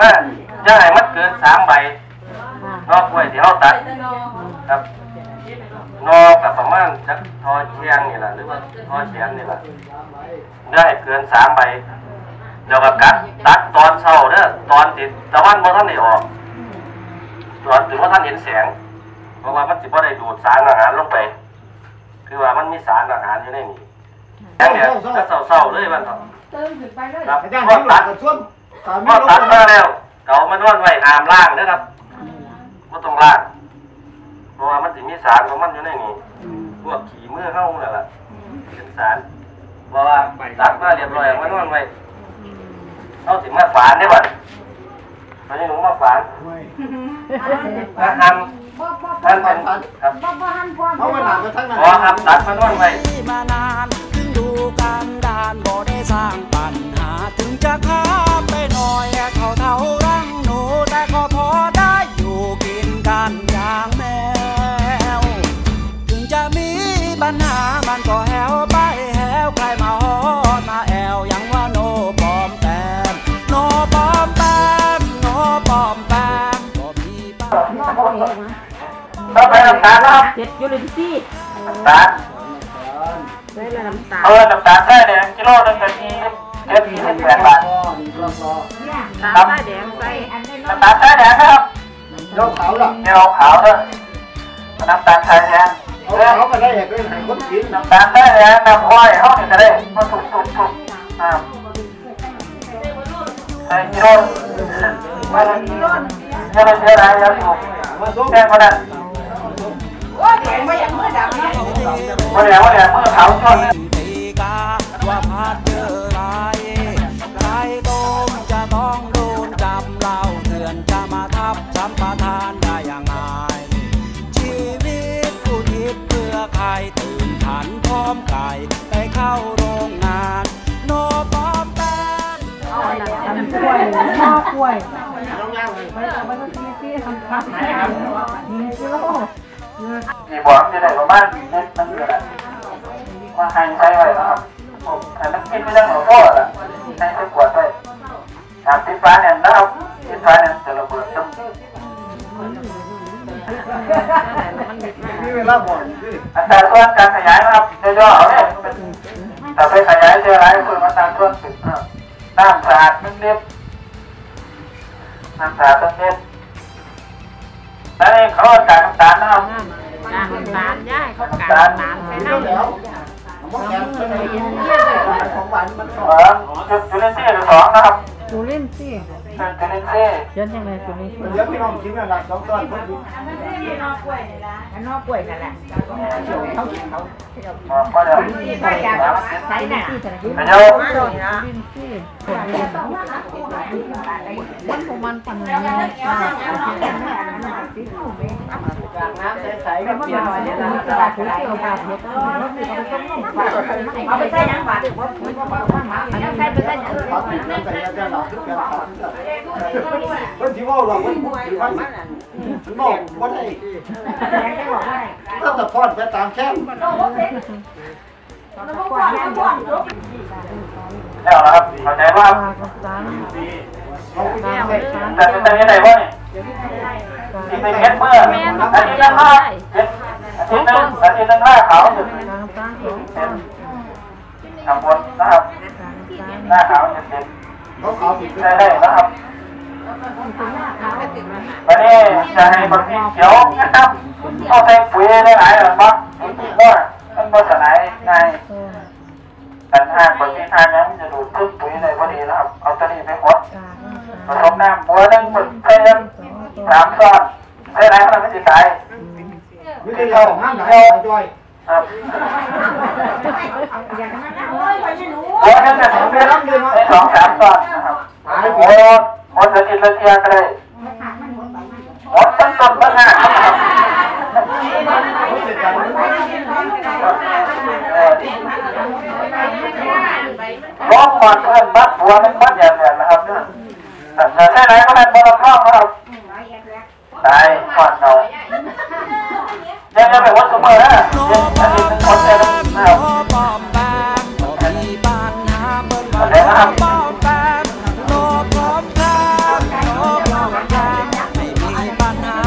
ว่าจะให้มันเกินสามใบนอกกล้วยที่เราตัดครับนอกกับประมาณจักทอเชียงนี่แหละหรือว่าทอเชียงนี่แหละได้เกินสามใบเดี๋ยวก็กัดตัดตอนเช้าเด้อตอนติดตะวันบ่ท่านได้ออกตอนถึงว่าท่านเห็นแสง เพราะว่ามันสิบ่ได้ดูดสารอาหารลงไป คือว่ามันมีสารอาหารอยู่ในนี้แสงเนี่ยจะเศร้าๆเลยมันเถอะเติมขึ้นไปเลยครับอาจารย์พอที่หลัตักดกับช่วงสาม พอตัดมาแล้วเก่ามานอนไว้หามล่างนะครับก็ต้องล่างเพราะว่ามันจะมีสารของมันอยู่ในนี้พวกขี้มือเข้านั่นแหละเป็นสารเพราะว่าตัดมาเรียบร้อยมานอนไว้เอาถึงมาฝานได้บ่ตอนนี้หนูมาฝานมาทบ่บ่ำท่านเป็นครับบ่บ่หันพร้อมเพราะว่าหนักกับทั้งนั้นพอครับตัดมานอนไว้มานานถึงดูการดานบ่ได้สร้างปัญหาถึงจะค้า ปัญหามันก็แหวไปแหวใครมาฮอดมาแอวยังว่าโนปลอมแปมโนปลอมแปมโนปลอมแปมบ่มีปัญหาต้องไปน้ำตาลนะครับเจ็ดยูรินซี่น้ำตาลได้เลยน้ำตาลเออน้ำตาลได้เนี่ยกิโลหนึงก็ยี่สิบเจ็ดยี่สิบแปดบาทตาลใต้แดงใส่อันนี้น้ำตาลใช้แดงนะครับเราขาวล่ะเดี๋ยวขาวด้วยน้ำตาลใช้แดง เขาวมาได้เหตุเป็นหายคนกินน้ำตาลใช้แดงน้ำอ้อยเขาเนี่ยจะได้มาถูกถูกถูกอ่าใส่กิโลมาเลยโลเยอะเลยเยอะเลยเยอะถูกมาส่งแจ้งมาได้โอ้ยแข็งบ่อย่างมือดำนะวันนี้วันนี้มือขาวชนตีกาว่าพาดเจอ พร้อมไก่ไปเข้าโรงงาน โนปอมแปมทำกล้วยห่อกล้วยน้องย่างเลยไปเอาไปที่ที่ทำครับมีกิโลกี่บอกจะได้ประมาณเม็ดมันก็ได้มาให้ใช้ไว้นะครับผมให้มันกินไม่ได้หัวพ่อละให้ไปกวดไว้ถามติดฟ้าเนี่ยนะครับติดฟ้าเนี่ยจะระเบิดตึ้มนี่เวลาบ่นสิ อัตราส่วนการขยายนะครับย่อๆเนี่ยแต่ไปขยายเจออะไรเพิ่มอัตราส่วนสิบอะน้ำสะอาดนึ่งเรียบน้ำสะอาดนึ่งเรียบแล้วนี่เขาเอาจากน้ำตาลนะครับน้ำตาลย่ายเขากาน้ำใส่เดี๋ยน้ำแล้วมันแข็งเป็นไงของหวานมันสองจุดจุดเลินทรีย์หรือสองนะครับ จูลินซี่จุดจุลินทรีย์เขียนยังไงจูลินซี่เดี๋ยวพี่น้องกินอะไรสองต้นเพิ่มอีกอันนอกกล้วยนั่นแหละเขาอ๋อก็เดี๋ยวใส่ยาใส่น่ะเดี๋ยวจูลินซี่ผลเรียนมันของมัน ปันนี้ใส่กับเปลี่ยนเนี่ยนะกระดาษถือเกี่ยวกับเห็ดเอาไปใส่ยังบาทอันนี้ใส่ไปใส่ยังตัดน้ำแต่ยาจะหลับทุกอย่างตัดเพิ่นที่ว่าเราเพิ่นที่ว่าบอกว่าได้ถ้าจะพอดไปตามแค่แล้วนะครับเข้าใจว่าเขาไปได้แต่แต่ยังไงวะเนี่ย ที่เป็นเม็ดเมื่ออันนี้ยังห้าเจ็ดอาทิตย์นึงอาทิตย์นึงห้าขาวจุดเป็นข้างบนนะครับหน้าขาวจะเป็นเขาขาวผิดได้ได้นะครับวันนี้จะให้บางทีเขียวนะครับต้องใส่ปุ๋ยได้หลายหรือเปล่าปุ๋ยที่ว่ามันภาษาไหนไงแต่ถ้าบางทีทานยังจะดูดซึมปุ๋ยในพอดีนะครับเอาตัวนี้ไปหดผสมน้ำบัวนึงหมึกเทนสามซ้อน ใส่ไหนมันไม่ติดใจวิธีเราห้ามไหนจ้อยครับโอ้ยไปไม่รู้บัวนึงจะถึงเป็นในสองสามซ้อนนะครับหายโหดหดจะกินละเทียก็ได้หดต้นต้นต้นห้าครับเสร็จแล้วร้องก่อนเพื่อนบัดบัวนึงบัดอย่างเดียวนะครับเนี่ยแต่ใช่ไหนก็ได้บอลคล่องนะครับได้ก่อนเรา จะบบว่ากับเมื่อนะเดี๋ยวอันนี้เป็นคนแต่ละแล้วอะไรนะครับไม่มีปัญหา